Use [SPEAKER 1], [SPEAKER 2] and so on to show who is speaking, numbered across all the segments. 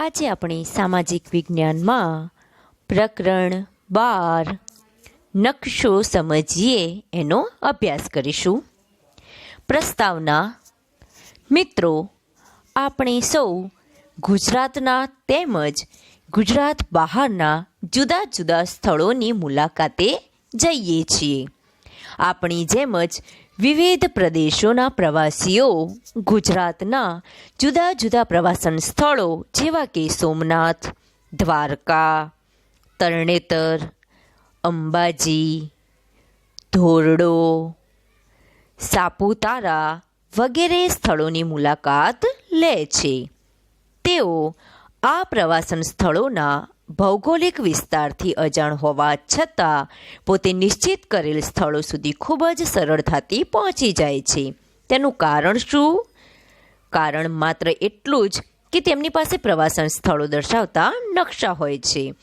[SPEAKER 1] આજે આપણે સામાજિક વિજ્ઞાનમાં પ્રકરણ બાર, નકશો સમજીએ એનો અભ્યાસ કરીશું. પ્રસ્તાવના, મિત્રો, આપણે સૌ ગુજરાતના તેમજ ગુજરાત બહારના જુદા જુદા સ્થળોની મુલાકાતે જઈએ છીએ. આપણી જેમ જ વિવિધ પ્રદેશોના પ્રવાસીઓ, ગુજરાતના જુદા જુદા પ્રવાસન સ્થળો જેવા કે સોમનાથ, દ્વારકા, તરણેતર, અંબાજી, ધોરડો, સાપુતારા વગેરે સ્થળોની મુલાકાત લે છે. તેઓ આ પ્રવાસન સ્થળોના ભૌગોલિક વિસ્તારથી અજાણ હોવા છતાં, પોતે નિશ્ચિત કરેલ સ્થળો સુધી ખૂબ જ સરળતાથી પહોંચી જાય છે. તેનું કારણ શું? કારણ માત્ર એટલું જ કે તેમની પાસે પ્રવાસન સ્થળો દર્શાવતા નકશા હોય છે.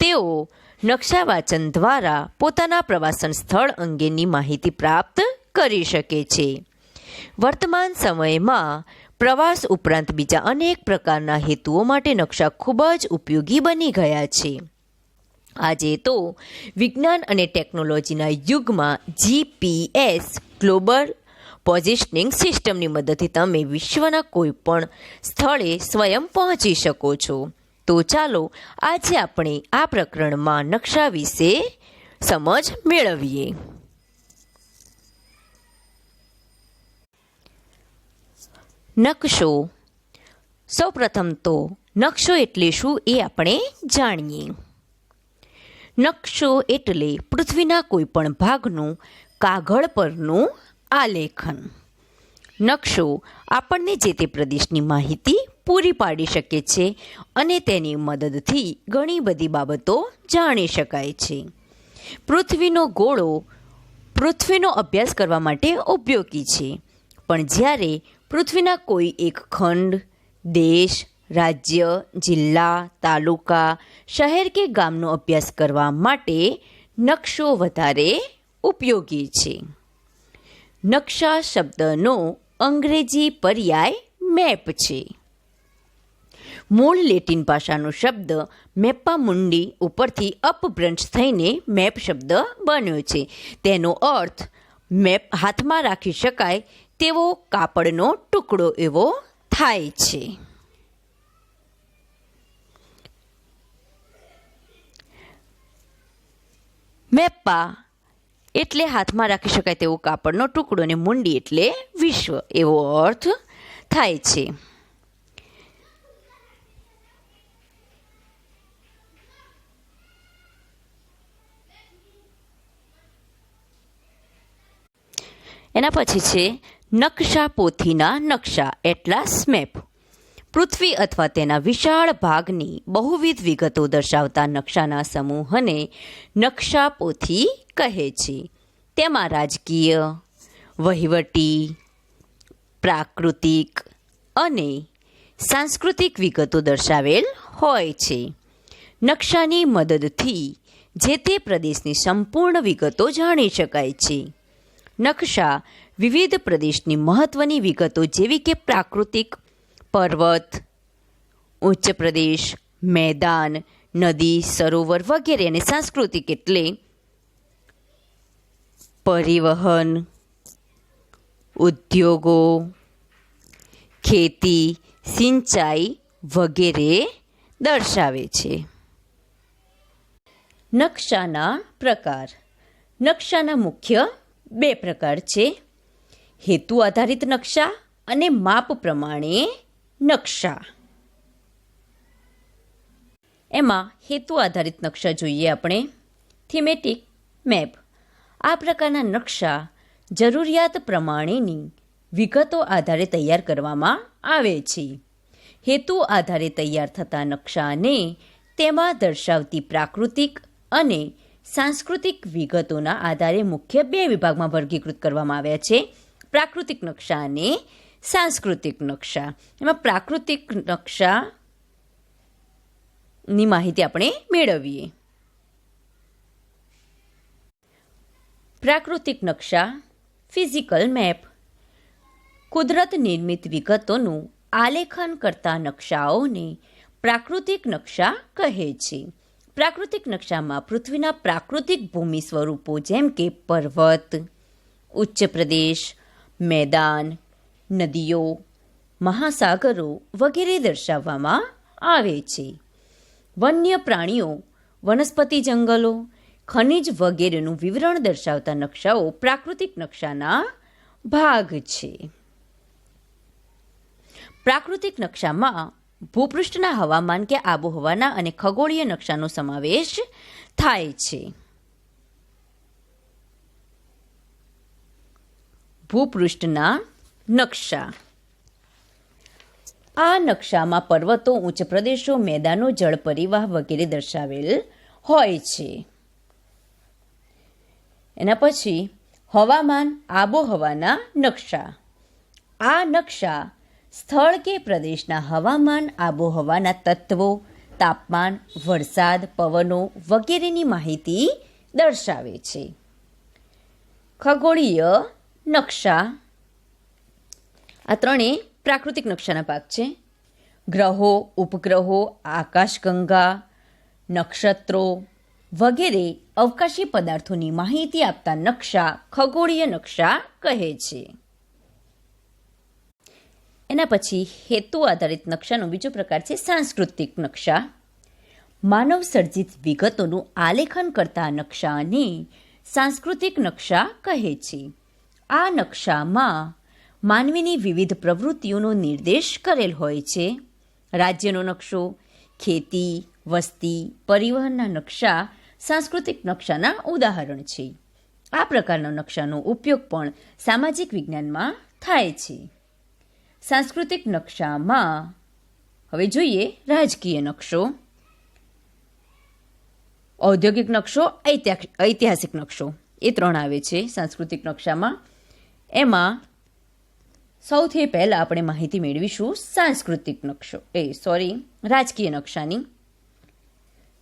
[SPEAKER 1] તેઓ નકશા વાંચન દ્વારા પોતાના પ્રવાસન સ્થળ અંગેની માહિતી પ્રાપ્ત કરી શકે છે. વર્તમાન સમયમાં પ્રવાસ ઉપરાંત બીજા અનેક પ્રકારના હેતુઓ માટે નકશા ખૂબ જ ઉપયોગી બની ગયા છે. આજે તો વિજ્ઞાન અને ટેકનોલોજીના યુગમાં જીપીએસ ગ્લોબલ પોઝિશનિંગ સિસ્ટમની મદદથી તમે વિશ્વના કોઈપણ સ્થળે સ્વયં પહોંચી શકો છો. તો ચાલો આજે આપણે આ પ્રકરણમાં નકશા વિશે સમજ મેળવીએ. નકશો. સૌપ્રથમ તો નકશો એટલે શું એ આપણે જાણીએ. નકશો એટલે પૃથ્વીના કોઈપણ ભાગનું કાગળ પરનું આલેખન. નકશો આપણને જે તે પ્રદેશની માહિતી પૂરી પાડી શકે છે અને તેની મદદથી ઘણી બધી બાબતો જાણી શકાય છે. પૃથ્વીનો ગોળો પૃથ્વીનો અભ્યાસ કરવા માટે ઉપયોગી છે. પણ જ્યારે પૃથ્વીના કોઈ એક ખંડ, દેશ, રાજ્ય, જિલ્લા, તાલુકા, શહેર કે ગામનો અભ્યાસ કરવા માટે નકશો વધારે ઉપયોગી છે. નકશા શબ્દનો અંગ્રેજી પર્યાય મેપ છે. મૂળ લેટિન ભાષાનો શબ્દ મેપામુંડી ઉપરથી અપભ્રંશ થઈને મેપ શબ્દ બન્યો છે. તેનો અર્થ મેપ હાથમાં રાખી શકાય તેવો કાપડનો ટુકડો એવો થાય છે. મેપ્પા એટલે હાથમાં રાખી શકાય તેવો કાપડનો ટુકડો ને મુંડી એટલે વિશ્વ, એવો અર્થ થાય છે. એના પછી છે નકશા પોથીના નકશા એટલાસ મેપ પૃથ્વી અથવા તેના વિશાળ ભાગની બહુવિધ વિગતો દર્શાવતા નકશાના સમૂહને નકશા પોથી કહે છે. તેમાં રાજકીય, વહીવટી, પ્રાકૃતિક અને સાંસ્કૃતિક વિગતો દર્શાવેલ હોય છે. નકશાની મદદથી જે તે પ્રદેશની સંપૂર્ણ વિગતો જાણી શકાય છે. નકશા વિવિધ પ્રદેશની મહત્ત્વની વિગતો જેવી કે પ્રાકૃતિક પર્વત, ઉચ્ચ પ્રદેશ, મેદાન, નદી, સરોવર વગેરે અને સાંસ્કૃતિક એટલે પરિવહન, ઉદ્યોગો, ખેતી, સિંચાઈ વગેરે દર્શાવે છે. નકશાના પ્રકાર. નકશાના મુખ્ય બે પ્રકાર છે. હેતુ આધારિત નકશા અને માપ પ્રમાણે નકશા. એમાં હેતુ આધારિત નકશા જોઈએ આપણે. થીમેટિક મેપ આ પ્રકારના નકશા જરૂરિયાત પ્રમાણેની વિગતો આધારે તૈયાર કરવામાં આવે છે. હેતુ આધારે તૈયાર થતા નકશાને તેમાં દર્શાવતી પ્રાકૃતિક અને સાંસ્કૃતિક વિગતોના આધારે મુખ્ય બે વિભાગમાં વર્ગીકૃત કરવામાં આવ્યા છે. પ્રાકૃતિક નકશા અને સાંસ્કૃતિક નકશા. એમાં પ્રાકૃતિક નકશાની માહિતી આપણે મેળવીએ. પ્રાકૃતિક નકશા, ફિઝિકલ મેપ. કુદરત નિર્મિત વિગતોનું આલેખન કરતા નકશાઓને પ્રાકૃતિક નકશા કહે છે. પ્રાકૃતિક નકશામાં પૃથ્વીના પ્રાકૃતિક ભૂમિ સ્વરૂપો જેમ કે પર્વત, ઉચ્ચ પ્રદેશ મેદાન, નદીઓ, મહાસાગરો વગેરે દર્શાવવામાં આવે છે. વન્ય પ્રાણીઓ વનસ્પતિ જંગલો, ખનિજ વગેરેનું વિવરણ દર્શાવતા નકશાઓ પ્રાકૃતિક નકશાના ભાગ છે. પ્રાકૃતિક નકશામાં ભૂપૃષ્ઠના હવામાન કે આબોહવાના અને ખગોળીય નકશાનો સમાવેશ થાય છે. ભૂપૃષ્ઠના નકશા. આ નકશામાં પર્વતો, ઉચ્ચ પ્રદેશો, મેદાનો, જળ પરિવાહ વગેરે દર્શાવેલ હોય છે. એના પછી હવામાન, આબોહવાના નકશા. આ નકશા સ્થળ કે પ્રદેશના હવામાન, આબોહવાના તત્વો, તાપમાન, વરસાદ, પવનો વગેરેની માહિતી દર્શાવે છે. ખગોળીય નકશા. આ ત્રણેય પ્રાકૃતિક નકશાના ભાગ છે. ગ્રહો, ઉપગ્રહો, આકાશગંગા, નક્ષત્રો વગેરે અવકાશી પદાર્થોની માહિતી આપતા નકશા ખગોળીય નકશા કહે છે. એના પછી હેતુ આધારિત નકશાનો બીજો પ્રકાર છે સાંસ્કૃતિક નકશા. માનવ સર્જિત વિગતોનું આલેખન કરતા નકશાને સાંસ્કૃતિક નકશા કહે છે. આ નકશામાં માનવીની વિવિધ પ્રવૃત્તિઓનો નિર્દેશ કરેલ હોય છે. રાજ્યનો નકશો, ખેતી, વસ્તી, પરિવહનના નકશા, સાંસ્કૃતિક નકશાના ઉદાહરણ છે. આ પ્રકારના નકશાનો ઉપયોગ પણ સામાજિક વિજ્ઞાનમાં થાય છે. સાંસ્કૃતિક નકશામાં હવે જોઈએ રાજકીય નકશો. ઔદ્યોગિક નકશો ઐતિહાસિક નકશો. એ ત્રણ આવે છે સાંસ્કૃતિક નકશામાં. એમાં સૌથી પહેલાં આપણે માહિતી મેળવીશું સાંસ્કૃતિક નકશો. એ સોરી રાજકીય નકશાની.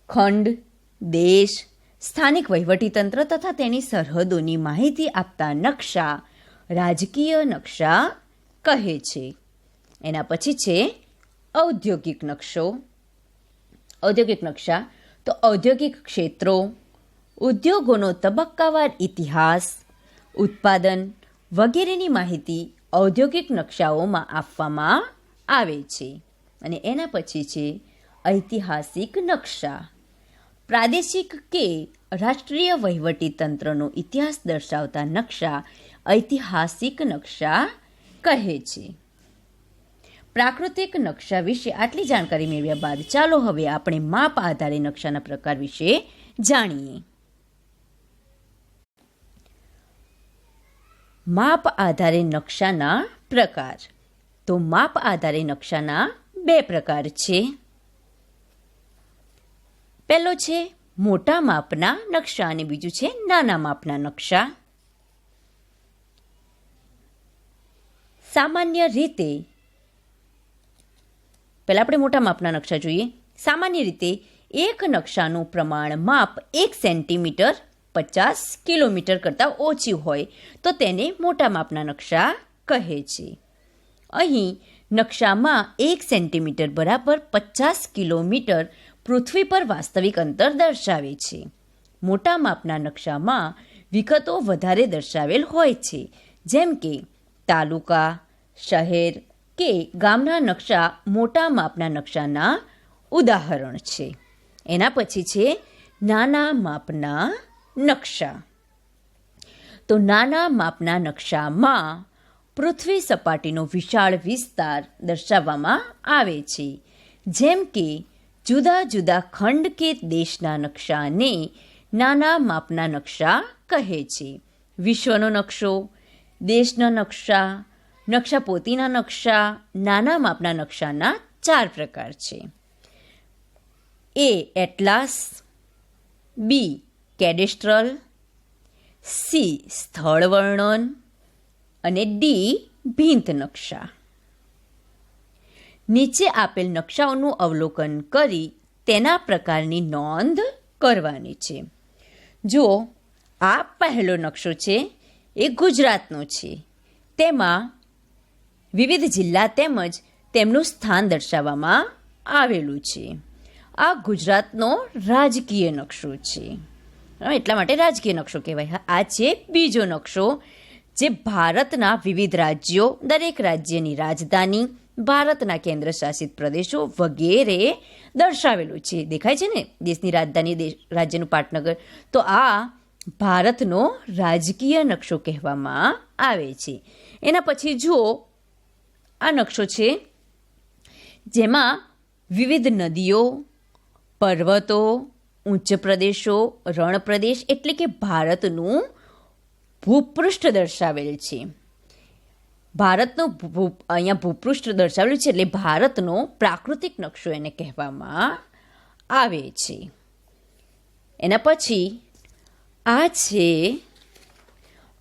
[SPEAKER 1] ખંડ, દેશ, સ્થાનિક વહીવટીતંત્ર તથા તેની સરહદોની માહિતી આપતા નકશા રાજકીય નકશા કહે છે. એના પછી છે ઔદ્યોગિક નકશો. ઔદ્યોગિક નકશા, તો ઔદ્યોગિક ક્ષેત્રો, ઉદ્યોગોનો તબક્કાવાર ઇતિહાસ, ઉત્પાદન વગેરેની માહિતી ઔદ્યોગિક નકશાઓમાં આપવામાં આવે છે અને એના પછી છે ઐતિહાસિક નકશા. પ્રાદેશિક કે રાષ્ટ્રીય વહીવટી તંત્રનો ઇતિહાસ દર્શાવતા નકશા ઐતિહાસિક નકશા કહે છે. પ્રાકૃતિક નકશા વિશે આટલી જાણકારી મેળવ્યા બાદ ચાલો હવે આપણે માપ આધારે નકશાના પ્રકાર વિશે જાણીએ. માપ આધારે નકશાના પ્રકાર. તો માપ આધારે નકશાના બે પ્રકાર છે. પહેલો છે, મોટા માપના નકશા અને બીજું છે, નાના માપના નકશા. સામાન્ય રીતે, પહેલાં આપણે મોટા માપના નકશા જોઈએ. સામાન્ય રીતે એક નકશાનું પ્રમાણ માપ એક સેન્ટીમીટર પચાસ કિલોમીટર કરતાં ઓછી હોય, તો તેને મોટા માપના નકશા કહે છે. અહીં નકશામાં એક સેન્ટીમીટર બરાબર પચાસ કિલોમીટર પૃથ્વી પર વાસ્તવિક અંતર દર્શાવે છે. મોટા માપના નકશામાં વિગતો વધારે દર્શાવેલ હોય છે, જેમ કે તાલુકા, શહેર કે ગામના નકશા મોટા માપના નકશાના ઉદાહરણ છે. એના પછી છે નાના માપના નકશા. તો નાના માપના નકશામાં પૃથ્વી સપાટીનો વિશાળ વિસ્તાર દર્શાવવામાં આવે છે. જેમ કે, જુદા જુદા ખંડ કે દેશના નકશાને નાના માપના નકશા કહે છે. વિશ્વનો નકશો, દેશના નકશા નકશા પોતીના નકશા, નાના માપના નકશાના ચાર પ્રકાર છે. એ એટલાસ, બી કેડેસ્ટ્રલ, સી સ્થળ વર્ણન અને ડી ભીંત નકશા. નીચે આપેલ નકશાઓનું અવલોકન કરી તેના પ્રકારની નોંધ કરવાની છે. જો આ પહેલો નકશો છે, એ ગુજરાતનો છે. તેમાં વિવિધ જિલ્લા તેમજ તેમનું સ્થાન દર્શાવવામાં આવેલું છે. આ ગુજરાતનો રાજકીય નકશો છે. એટલા માટે રાજકીય નકશો કહેવાય. આ છે બીજો નકશો જે ભારતના વિવિધ રાજ્યો, દરેક રાજ્યની રાજધાની, ભારતના કેન્દ્ર શાસિત પ્રદેશો વગેરે દર્શાવેલું છે. દેખાય છે ને? દેશની રાજધાની રાજ્યનું પાટનગર. તો આ ભારતનો રાજકીય નકશો કહેવામાં આવે છે. એના પછી જુઓ, આ નકશો છે જેમાં વિવિધ નદીઓ, પર્વતો ઉચ્ચ પ્રદેશો રણ પ્રદેશ એટલે કે ભારતનું ભૂપૃષ્ઠ દર્શાવેલ છે. ભારતનું અહીંયા ભૂપૃષ્ઠ દર્શાવેલું છે એટલે ભારતનો પ્રાકૃતિક નકશો એને કહેવામાં આવે છે. એના પછી આ છે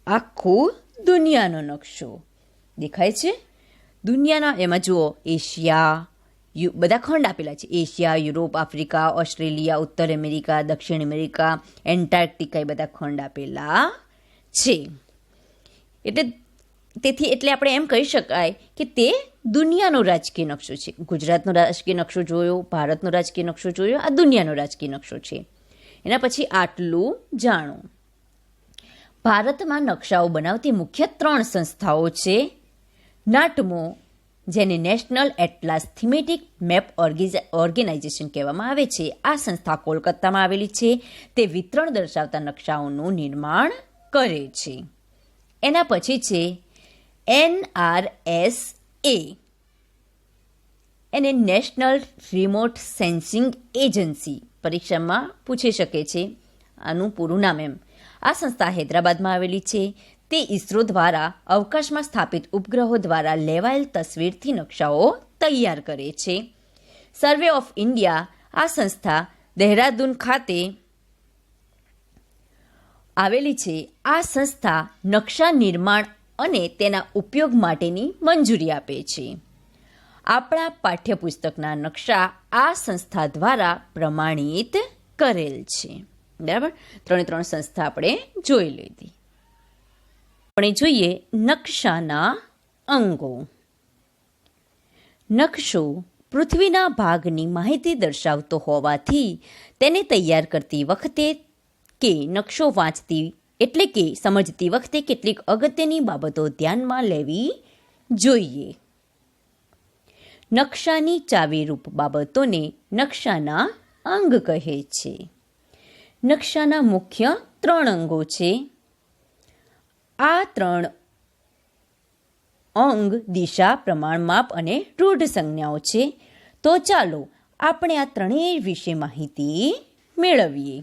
[SPEAKER 1] આખું દુનિયાનો નકશો. દેખાય છે? દુનિયાના, એમાં જુઓ, એશિયા યુ, બધા ખંડ આપેલા છે. એશિયા, યુરોપ, આફ્રિકા, ઓસ્ટ્રેલિયા, ઉત્તર અમેરિકા, દક્ષિણ અમેરિકા, એન્ટાર્કટિકા એ બધા ખંડ આપેલા છે. એટલે તેથી એટલે આપણે એમ કહી શકાય કે તે દુનિયાનો રાજકીય નકશો છે. ગુજરાતનો રાજકીય નકશો જોયો, ભારતનો રાજકીય નકશો જોયો, આ દુનિયાનો રાજકીય નકશો છે. એના પછી આટલું જાણો. ભારતમાં નકશાઓ બનાવતી મુખ્ય ત્રણ સંસ્થાઓ છે. નાટમો જેને national atlas thematic map organisation કહેવામાં આવે છે. આ સંસ્થા કોલકાતામાં આવેલી છે. તે વિતરણ દર્શાવતા નકશાઓનું નિર્માણ કરે છે. એના પછી છે એન એસ એ. એને નેશનલ રિમોટ સેન્સિંગ એજન્સી પરીક્ષામાં પૂછી શકે છે. આનું પૂરું નામ એમ. આ સંસ્થા હૈદરાબાદમાં આવેલી છે. તે ઇસરો દ્વારા અવકાશમાં સ્થાપિત ઉપગ્રહો દ્વારા લેવાયેલ તસવીરથી નકશાઓ તૈયાર કરે છે. સર્વે ઓફ ઇન્ડિયા આ સંસ્થા દહેરાદૂન ખાતે આવેલી છે. આ સંસ્થા નકશા નિર્માણ અને તેના ઉપયોગ માટેની મંજૂરી આપે છે. આપણા પાઠ્યપુસ્તકના નકશા આ સંસ્થા દ્વારા પ્રમાણિત કરેલ છે. બરાબર? ત્રણે ત્રણ સંસ્થા આપણે જોઈ લીધી. આપણે જોઈએ નકશાના અંગો. નકશો પૃથ્વીના ભાગની માહિતી દર્શાવતો હોવાથી તેને તૈયાર કરતી વખતે કે નકશો વાંચતી, એટલે કે સમજતી વખતે કેટલીક અગત્યની બાબતો ધ્યાનમાં લેવી જોઈએ. નકશાની ચાવીરૂપ બાબતોને નકશાના અંગ કહે છે. નકશાના મુખ્ય ત્રણ અંગો છે. આ ત્રણ અંગ, દિશા, પ્રમાણ, માપ અને રૂઢ સંજ્ઞાઓ છે. તો ચાલો આપણે આ ત્રણેય વિશે માહિતી મેળવીએ.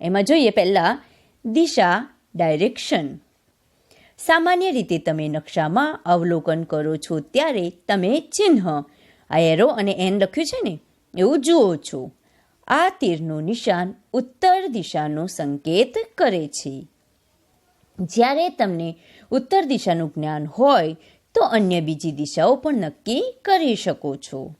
[SPEAKER 1] એમાં જોઈએ પહેલાં, દિશા, ડાયરેક્શન. સામાન્ય રીતે તમે નકશામાં અવલોકન કરો છો ત્યારે તમે ચિહ્ન આ એરો અને એન લખ્યું છે ને, એવું જુઓ છો. આ તીરનું નિશાન ઉત્તર દિશાનો સંકેત કરે છે. જ્યારે તમને ઉત્તર દિશાનું જ્ઞાન હોય, તો અન્ય બીજી દિશાઓ પણ નક્કી કરી શકો છો.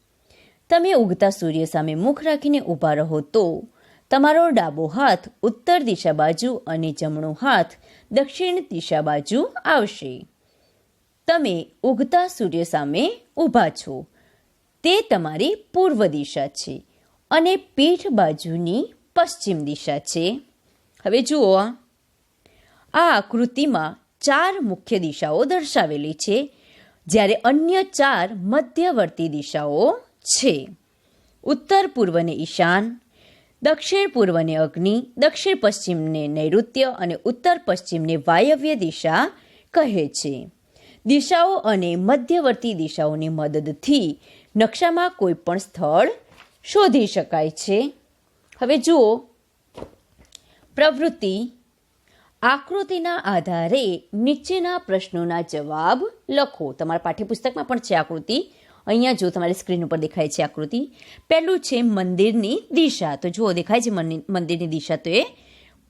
[SPEAKER 1] તમે ઉગતા સૂર્ય સામે મુખ રાખીને ઊભા રહો તો, તમારો ડાબો હાથ ઉત્તર દિશા બાજુ અને જમણો હાથ દક્ષિણ દિશા બાજુ આવશે. તમે ઉગતા સૂર્ય સામે ઊભા છો. તે તમારી પૂર્વ દિશા છે અને પીઠ બાજુની પશ્ચિમ દિશા છે. હવે જુઓ આ. આ આકૃતિમાં ચાર મુખ્ય દિશાઓ દર્શાવેલી છે, જ્યારે અન્ય ચાર મધ્યવર્તી દિશાઓ છે. ઉત્તર પૂર્વને ઈશાન, દક્ષિણ પૂર્વને અગ્નિ, દક્ષિણ પશ્ચિમને નૈઋત્ય અને ઉત્તર પશ્ચિમને વાયવ્ય દિશા કહે છે. દિશાઓ અને મધ્યવર્તી દિશાઓની મદદથી નકશામાં કોઈ પણ સ્થળ શોધી શકાય છે. હવે જુઓ, પ્રવૃત્તિ આકૃતિના આધારે નીચેના પ્રશ્નોના જવાબ લખો. તમારા પાઠ્યપુસ્તકમાં પણ છે આકૃતિ. અહીંયા જો તમારી સ્ક્રીન ઉપર દેખાય છે આકૃતિ. પહેલું છે મંદિરની દિશા. તો જુઓ, દેખાય છે મંદિ- મંદિરની દિશા તો એ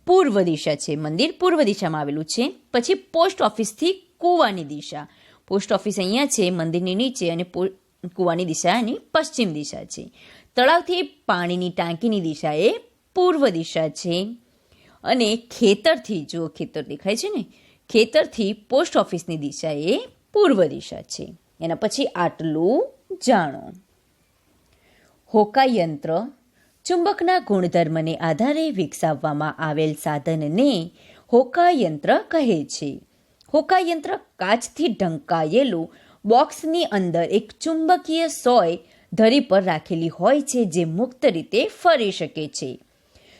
[SPEAKER 1] પૂર્વ દિશા છે. મંદિર પૂર્વ દિશામાં આવેલું છે. પછી પોસ્ટ ઓફિસથી કૂવાની દિશા. પોસ્ટ ઓફિસ અહીંયા છે, મંદિરની નીચે અને કૂવાની દિશા એની પશ્ચિમ દિશા છે. તળાવથી પાણીની ટાંકીની દિશા એ પૂર્વ દિશા છે. અને ખેતરથી જો ખેતર દેખાય છે ને, ખેતરથી પોસ્ટ ઓફિસની દિશા એ પૂર્વ દિશા છે. એના પછી આટલું જાણો. હોકાયંત્ર ચુંબકના ગુણધર્મને આધારે વિકસાવવામાં આવેલ સાધનને હોકાયંત્ર કહે છે. હોકાયંત્ર કાચથી ઢંકાયેલું બોક્સની અંદર એક ચુંબકીય સોય ધરી પર રાખેલી હોય છે, જે મુક્ત રીતે ફરી શકે છે.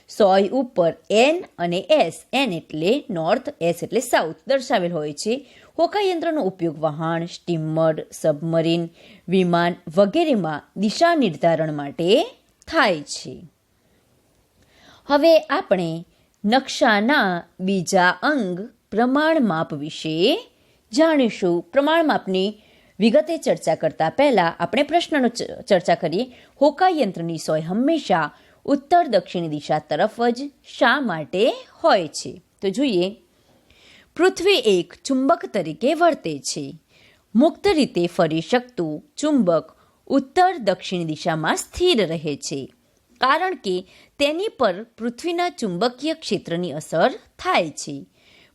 [SPEAKER 1] સોય ઉપર એન અને એસ એન એટલે નોર્થ એસ એટલે સાઉથ દર્શાવેલ હોય છે. હોકાયંત્રનો ઉપયોગ વહાણ સ્ટીમર, સબમરીન, વિમાન વગેરેમાં દિશા નિર્ધારણ માટે થાય છે. હવે આપણે નકશાના બીજા અંગ પ્રમાણ માપ વિશે જાણીશું. પ્રમાણ માપની વિગતે ચર્ચા કરતા પહેલા આપણે પ્રશ્નનો ચર્ચા કરીએ. હોકા યંત્રની સોય હંમેશા ઉત્તર દક્ષિણ દિશા તરફ જ શા માટે હોય છે? તો જોઈએ. પૃથ્વી એક ચુંબક તરીકે વર્તે છે. મુક્ત રીતે ફરી શકતું ચુંબક ઉત્તર દક્ષિણ દિશામાં સ્થિર રહે છે. કારણ કે તેની પર પૃથ્વીના ચુંબકીય ક્ષેત્રની અસર થાય છે.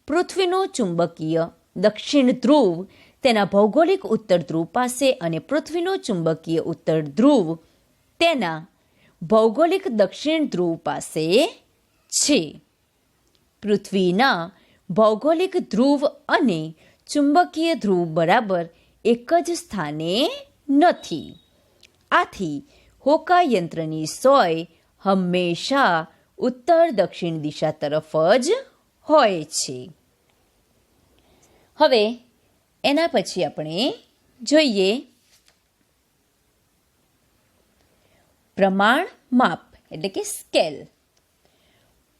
[SPEAKER 1] પૃથ્વીનું ચુંબકીય દક્ષિણ ધ્રુવ તેના ભૌગોલિક ઉત્તર ધ્રુવ પાસે અને પૃથ્વીનો ચુંબકીય ઉત્તર ધ્રુવ તેના ભૌગોલિક દક્ષિણ ધ્રુવ પાસે છે. પૃથ્વીના ભૌગોલિક ધ્રુવ અને ચુંબકીય ધ્રુવ બરાબર એક જ સ્થાને નથી. આથી હોકા યંત્રની સોય હંમેશા ઉત્તર દક્ષિણ દિશા તરફ જ હોય છે. હવે એના પછી આપણે જોઈએ પ્રમાણ માપ, એટલે કે સ્કેલ.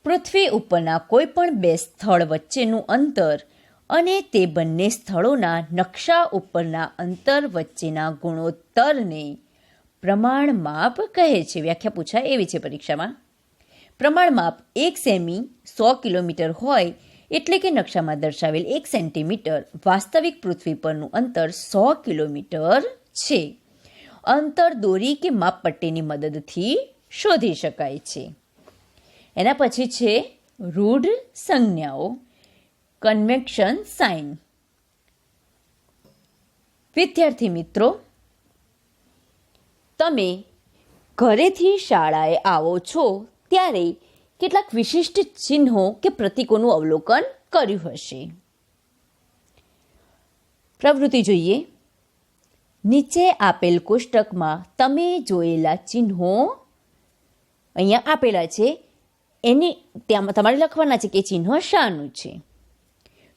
[SPEAKER 1] પૃથ્વી ઉપરના કોઈ પણ બે સ્થળ વચ્ચેનું અંતર અને તે બંને સ્થળોના નકશા ઉપરના અંતર વચ્ચેના ગુણોત્તરને પ્રમાણ માપ કહે છે. વ્યાખ્યા પૂછાય એવી છે પરીક્ષામાં. પ્રમાણ માપ એક સેમી સો કિલોમીટર હોય એટલે કે નકશામાં દર્શાવેલ એક સેન્ટીમીટર. વાસ્તવિક પૃથ્વી પરનું અંતર સો કિલોમીટર છે. અંતર દોરી કે માપપટ્ટીની મદદથી શોધી શકાય છે. એના પછી છે રૂઢ સંજ્ઞાઓ કન્વેક્શન સાઇન વિદ્યાર્થી મિત્રો, તમે ઘરેથી શાળાએ આવો છો ત્યારે કેટલાક વિશિષ્ટ ચિહ્નો કે પ્રતીકોનું અવલોકન કર્યું હશે. પ્રવૃત્તિ જોઈએ. નીચે આપેલ કોષ્ટકમાં તમે જોયેલા ચિહ્નો અહીંયા આપેલા છે. એની ત્યાં તમારે લખવાના છે કે ચિહ્ન શાનું છે.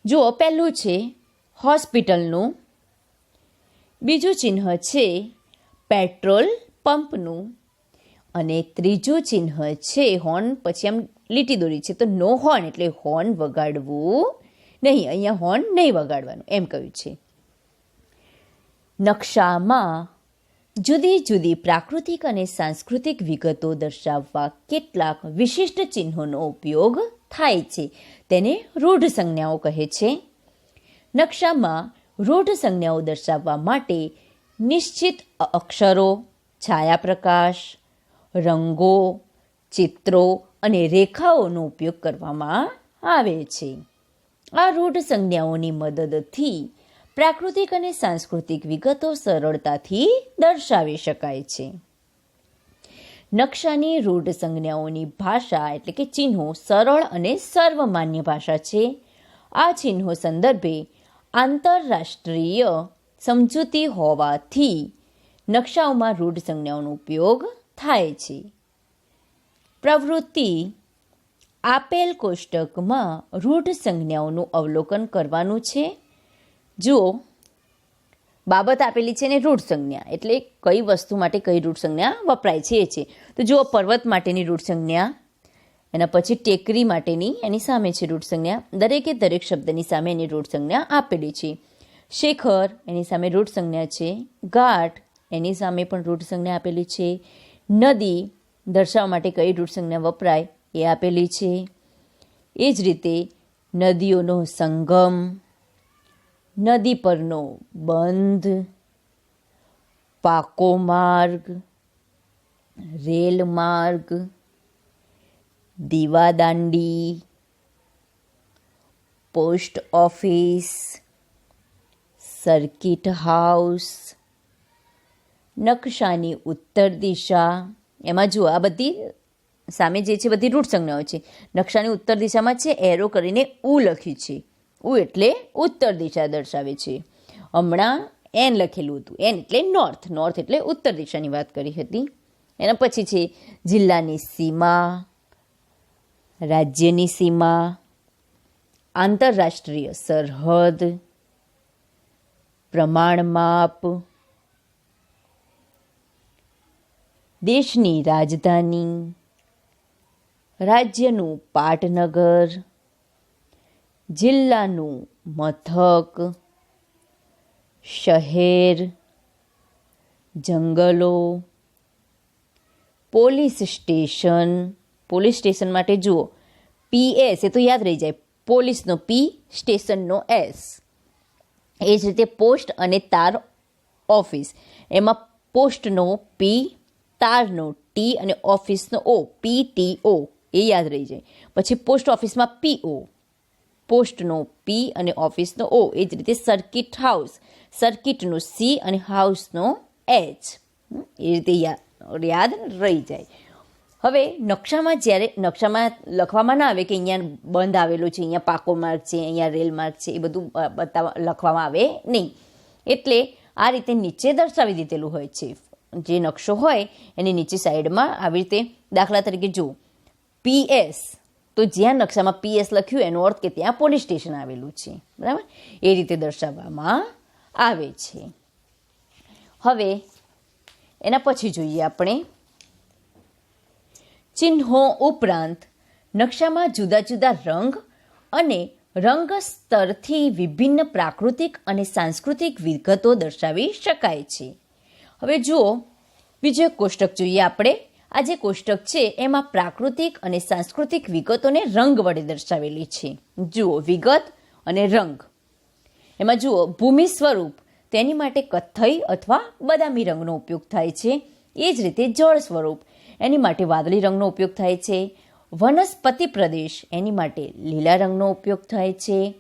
[SPEAKER 1] જુઓ પહેલું છે હોસ્પિટલનું, બીજું ચિહ્ન છે પેટ્રોલ પંપનું અને ત્રીજું ચિહ્ન છે હોર્ન, પછી આમ લીટી દોરી છે. તો નો હોર્ન એટલે હોર્ન વગાડવું નહીં, અહીંયા હોર્ન નહીં વગાડવાનું, એમ કહ્યું છે. નકશામાં જુદી જુદી પ્રાકૃતિક અને સાંસ્કૃતિક વિગતો દર્શાવવા કેટલાક વિશિષ્ટ ચિહ્નોનો ઉપયોગ થાય છે. તેને રૂઢ સંજ્ઞાઓ કહે છે. નકશામાં રૂઢ સંજ્ઞાઓ દર્શાવવા માટે નિશ્ચિત અક્ષરો, છાયાપ્રકાશ, રંગો, ચિત્રો અને રેખાઓનો ઉપયોગ કરવામાં આવે છે. આ રૂઢ સંજ્ઞાઓની મદદથી પ્રાકૃતિક અને સાંસ્કૃતિક વિગતો સરળતાથી દર્શાવી શકાય છે. નકશાની રૂઢ સંજ્ઞાઓની ભાષા એટલે કે ચિહ્નો સરળ અને સર્વમાન્ય ભાષા છે. આ ચિહ્નો સંદર્ભે આંતરરાષ્ટ્રીય સમજૂતી હોવાથી નકશાઓમાં રૂઢ સંજ્ઞાઓનો ઉપયોગ થાય છે. પ્રવૃત્તિ આપેલ કોષ્ટકમાં રૂઢ સંજ્ઞાઓનું અવલોકન કરવાનું છે. જુઓ બાબત આપેલી છે ને રૂઢ સંજ્ઞા, એટલે કઈ વસ્તુ માટે કઈ રૂઢ સંજ્ઞા વપરાય છે એ છે. તો જુઓ પર્વત માટેની રૂઢ સંજ્ઞા, એના પછી ટેકરી માટેની, એની સામે છે રૂઢ સંજ્ઞા. દરેકે દરેક શબ્દની સામે એની રૂઢ સંજ્ઞા આપેલી છે. શેખર, એની સામે રૂઢ સંજ્ઞા છે. ઘાટ, એની સામે પણ રૂઢ સંજ્ઞા આપેલી છે. નદી, દર્શાવવા માટે કઈ રૂઢ સંજ્ઞા વપરાય એ આપેલી છે. એ જ રીતે નદીઓનો સંગમ નદી પરનો બંધ, પાકો માર્ગ, રેલ માર્ગ, દીવાદાંડી, પોસ્ટ ઓફિસ, સર્કિટ હાઉસ, નકશાની ઉત્તર દિશા. એમાં જુઓ, આ બધી સામે જે છે બધી રૂટ સંજ્ઞાઓ છે. નકશાની ઉત્તર દિશામાં છે એરો કરીને ઉ લખ્યું છે. ઉ એટલે ઉત્તર દિશા દર્શાવે છે. હમણાં એન લખેલું હતું. એન એટલે નોર્થ નોર્થ એટલે ઉત્તર દિશાની વાત કરી હતી. એના પછી છે, જિલ્લાની સીમા, રાજ્યની સીમા, આંતરરાષ્ટ્રીય સરહદ પ્રમાણમાપ દેશની રાજધાની, રાજ્યનું પાટનગર જિલ્લાનું મથક, શહેર, જંગલો, પોલીસ સ્ટેશન. પોલીસ સ્ટેશન માટે જુઓ. પીએસ એ તો યાદ રહી જાય. પોલીસનો પી, સ્ટેશનનો એસ. એ જ રીતે પોસ્ટ અને તાર ઓફિસ. એમાં પોસ્ટનો પી, તારનો ટી અને ઓફિસનો ઓ, પી ટી ઓ. એ યાદ રહી જાય. પછી પોસ્ટ ઓફિસમાં પી ઓ. પોસ્ટનો પી અને ઓફિસનો ઓ એ જ રીતે સર્કિટ હાઉસ સર્કિટનો સી અને હાઉસનો એચ એ રીતે યાદ રહી જાય. હવે નકશામાં જ્યારે, નકશામાં લખવામાં ના આવે કે અહીંયા બંધ આવેલો છે, અહીંયા પાકો માર્ગ છે, અહીંયા રેલ માર્ગ છે, એ બધું બતાવવા લખવામાં આવે નહીં. એટલે આ રીતે નીચે દર્શાવી દીધેલું હોય છે. જે નકશો હોય, એની નીચે સાઈડમાં આવી રીતે દાખલા તરીકે જુઓ. પીએસ તો જ્યાં નકશામાં પીએસ લખ્યું એનો અર્થ કે ત્યાં પોલીસ સ્ટેશન આવેલું છે. બરાબર? એ રીતે દર્શાવવામાં આવે છે. હવે, એના પછી જોઈએ આપણે ચિહ્નો ઉપરાંત નકશામાં જુદા જુદા રંગ અને રંગ સ્તરથી વિભિન્ન પ્રાકૃતિક અને સાંસ્કૃતિક વિગતો દર્શાવી શકાય છે. હવે જુઓ, બીજો કોષ્ટક જોઈએ આપણે. આ જે કોષ્ટક છે, એમાં પ્રાકૃતિક અને સાંસ્કૃતિક વિગતોને રંગ વડે દર્શાવેલી છે. જુઓ, વિગત અને રંગ. એમાં જુઓ, ભૂમિ સ્વરૂપ. તેની માટે કથ્થઈ અથવા બદામી રંગનો ઉપયોગ થાય છે. એ જ રીતે જળ સ્વરૂપ. એની માટે વાદળી રંગનો ઉપયોગ થાય છે. વનસ્પતિ પ્રદેશ. એની માટે લીલા રંગનો ઉપયોગ થાય છે.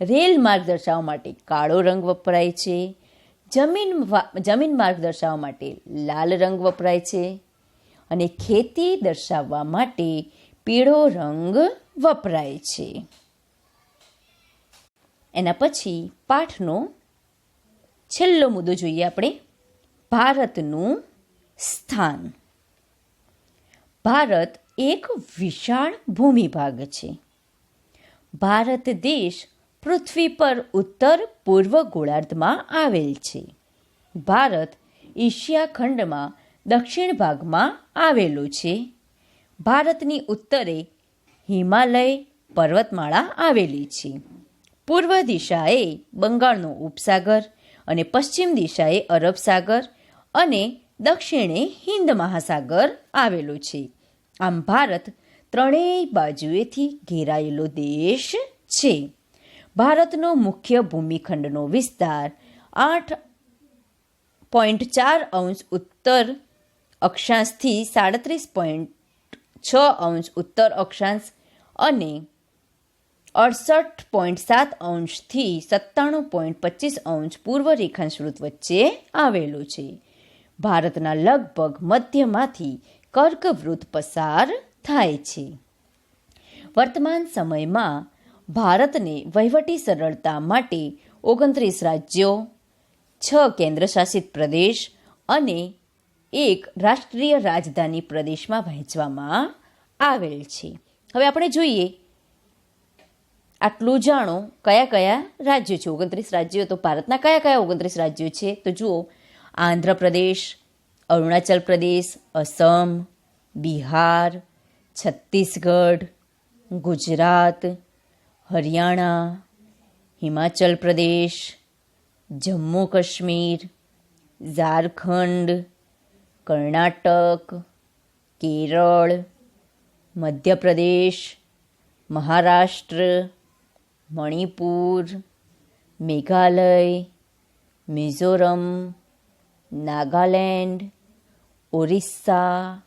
[SPEAKER 1] રેલ માર્ગ દર્શાવવા માટે કાળો રંગ વપરાય છે. જમીન જમીન માર્ગ દર્શાવવા માટે લાલ રંગ વપરાય છે. અને ખેતી દર્શાવવા માટે પીળો રંગ વપરાય છે. એના પછી પાઠનો છેલ્લો મુદ્દો જોઈએ આપણે. ભારતનું સ્થાન. ભારત એક વિશાળ ભૂમિભાગ છે. ભારત દેશ પૃથ્વી પર ઉત્તર પૂર્વ ગોળાર્ધમાં આવેલ છે. ભારત એશિયા ખંડમાં દક્ષિણ ભાગમાં આવેલું છે. ભારતની ઉત્તરે હિમાલય પર્વતમાળા આવેલી છે. પૂર્વ દિશાએ બંગાળનો ઉપસાગર અને પશ્ચિમ દિશાએ અરબ સાગર અને દક્ષિણે હિન્દ મહાસાગર આવેલો છે. આમ ભારત ત્રણેય બાજુએથી ઘેરાયેલો દેશ છે. ભારતનો મુખ્ય ભૂમિખંડનો વિસ્તાર આઠ પોઈન્ટ ચાર અંશ ઉત્તર અક્ષાંશથી સાડત્રીસ પોઈન્ટ છ અંશ ઉત્તર અક્ષાંશ અને અડસઠ પોઈન્ટ સાત અંશથી સત્તાણું પોઈન્ટ પચીસ અંશ પૂર્વ રેખાંશ વૃત્ત વચ્ચે આવેલું છે. ભારતના લગભગ મધ્યમાંથી કર્કવૃત્ત પસાર થાય છે. વર્તમાન સમયમાં ભારતને વહીવટી સરળતા માટે ઓગણત્રીસ રાજ્યો, છ કેન્દ્રશાસિત પ્રદેશ અને એક રાષ્ટ્રીય રાજધાની પ્રદેશમાં વહેંચવામાં આવેલ છે. હવે આપણે જોઈએ આટલું જાણો કયા કયા રાજ્યો છે. ઓગણત્રીસ રાજ્યો તો ભારતના કયા કયા ઓગણત્રીસ રાજ્યો છે. તો જુઓ, આંધ્રપ્રદેશ, અરુણાચલ પ્રદેશ, અસમ, બિહાર, છત્તીસગઢ, ગુજરાત, હરિયાણા, હિમાચલ પ્રદેશ, જમ્મુ કાશ્મીર, ઝારખંડ કર્ણાટક, કેરળ, મધ્યપ્રદેશ, મહારાષ્ટ્ર, મણિપુર, મેઘાલય, મિઝોરમ, નાગાલેન્ડ, ઓરિસ્સા,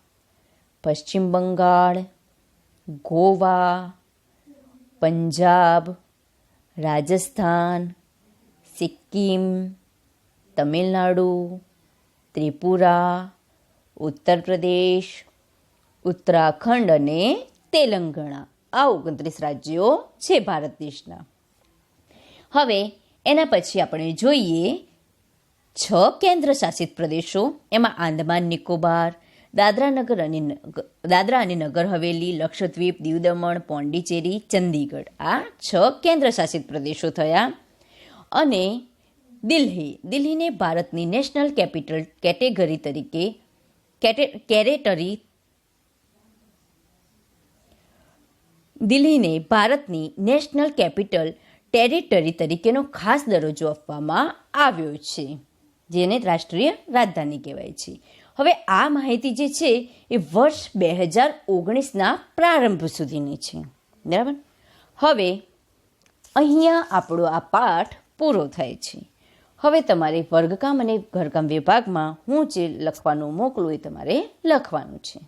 [SPEAKER 1] પશ્ચિમ બંગાળ, ગોવા, પંજાબ, રાજસ્થાન, સિક્કિમ, તમિલનાડુ, ત્રિપુરા ઉત્તર પ્રદેશ ઉત્તરાખંડ અને તેલંગાણા. આ ઓગણત્રીસ રાજ્યો છે ભારત દેશના. હવે એના પછી આપણે જોઈએ છ કેન્દ્ર શાસિત પ્રદેશો. એમાં આંદમાન, નિકોબાર, દાદરા નગર અને દાદરા અને નગર હવેલી, લક્ષદ્વીપ દીવ દમણ પોંડિચેરી, ચંદીગઢ. આ છ કેન્દ્ર શાસિત પ્રદેશો થયા. અને દિલ્હી. દિલ્હીને ભારતની નેશનલ કેપિટલ કેટેગરી તરીકે કેરેટરી દિલ્હીને ભારતની નેશનલ કેપિટલ ટેરિટરી તરીકેનો ખાસ દરજ્જો આપવામાં આવ્યો છે, જેને રાષ્ટ્રીય રાજધાની કહેવાય છે. હવે આ માહિતી જે છે, એ વર્ષ બે હજાર ઓગણીસના પ્રારંભ સુધીની છે. બરાબર? હવે અહીંયા આપણો આ પાઠ પૂરો થાય છે. હવે તમારે વર્ગકામ અને ઘરકામ વિભાગમાં હું જે લખવાનું મોકલું એ તમારે લખવાનું છે.